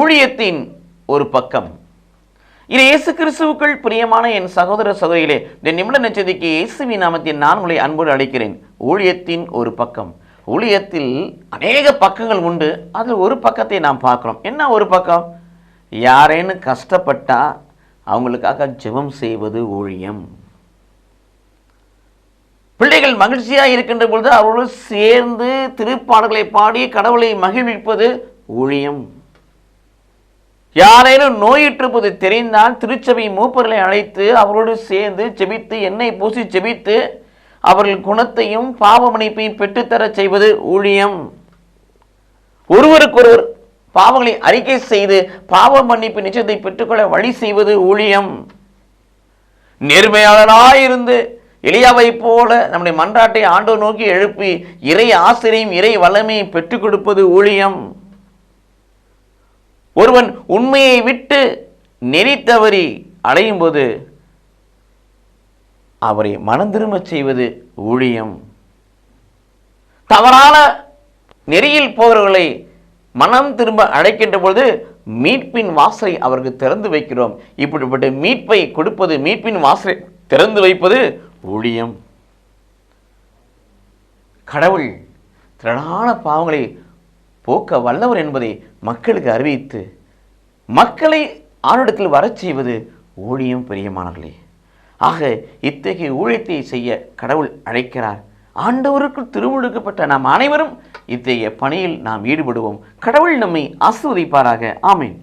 ஊழியத்தின் ஒரு பக்கம். இது இயேசு கிறிஸ்துவுக்குள் பிரியமான என் சகோதர சகோதரிகளே இந்த நிமிட நச்சதிக்கு இயேசுவின் நாமத்தில் நான் உங்களை அன்போடு அழைக்கிறேன். ஊழியத்தின் ஒரு பக்கம். ஊழியத்தில் அநேக பக்கங்கள் உண்டு. அதில் ஒரு பக்கத்தை நாம் பார்க்குறோம். என்ன ஒரு பக்கம்? யாரேன்னு கஷ்டப்பட்டா அவங்களுக்காக ஜெபம் செய்வது ஊழியம். பிள்ளைகள் மகிழ்ச்சியாக இருக்கின்ற பொழுது அவர்களோடு சேர்ந்து திருப்பாடல்களை பாடி கடவுளை மகிழ்விப்பது ஊழியம். யாரேனும் நோயிட்டிருப்பது தெரிந்தால் திருச்சபை மூப்பர்களை அழைத்து அவரோடு சேர்ந்து செபித்து எண்ணெய் பூசி செபித்து அவர்கள் குணத்தையும் பாவ மன்னிப்பையும் பெற்றுத்தரச் செய்வது ஊழியம். ஒருவருக்கொருவர் பாவங்களை அறிக்கை செய்து பாவ மன்னிப்பு நிச்சயத்தை பெற்றுக்கொள்ள வழி செய்வது ஊழியம். நேர்மையாளராயிருந்து எளியாவை போல நம்முடைய மன்றாட்டை ஆண்டோ நோக்கி எழுப்பி இறை ஆசிரியம் இறை வல்லமையை பெற்றுக் கொடுப்பது ஊழியம். ஒருவன் உண்மையை விட்டு நெறி தவறி அடையும் போது அவரை மனம் திரும்பச் செய்வது ஊழியம். தவறான நெறியில் போகிறவர்களை மனம் திரும்ப அழைக்கின்ற பொழுது மீட்பின் வாசலை அவருக்கு திறந்து வைக்கிறோம். இப்படிப்பட்ட மீட்பை கொடுப்பது மீட்பின் வாசலை திறந்து வைப்பது ஊழியம். கடவுள் திரளான பாவங்களை போக்க வல்லவர் என்பதை மக்களுக்கு அறிவித்து மக்களை ஆணிடத்தில் வரச் செய்வது ஊழியம் பெரியமானவர்களே. ஆக இத்தகைய ஊழியத்தை செய்ய கடவுள் அழைக்கிறார். ஆண்டவருக்கு திருமுழுக்கப்பட்ட நாம் அனைவரும் இத்தகைய பணியில் நாம் ஈடுபடுவோம். கடவுள் நம்மை ஆசிர்வதிப்பாராக. ஆமீன்.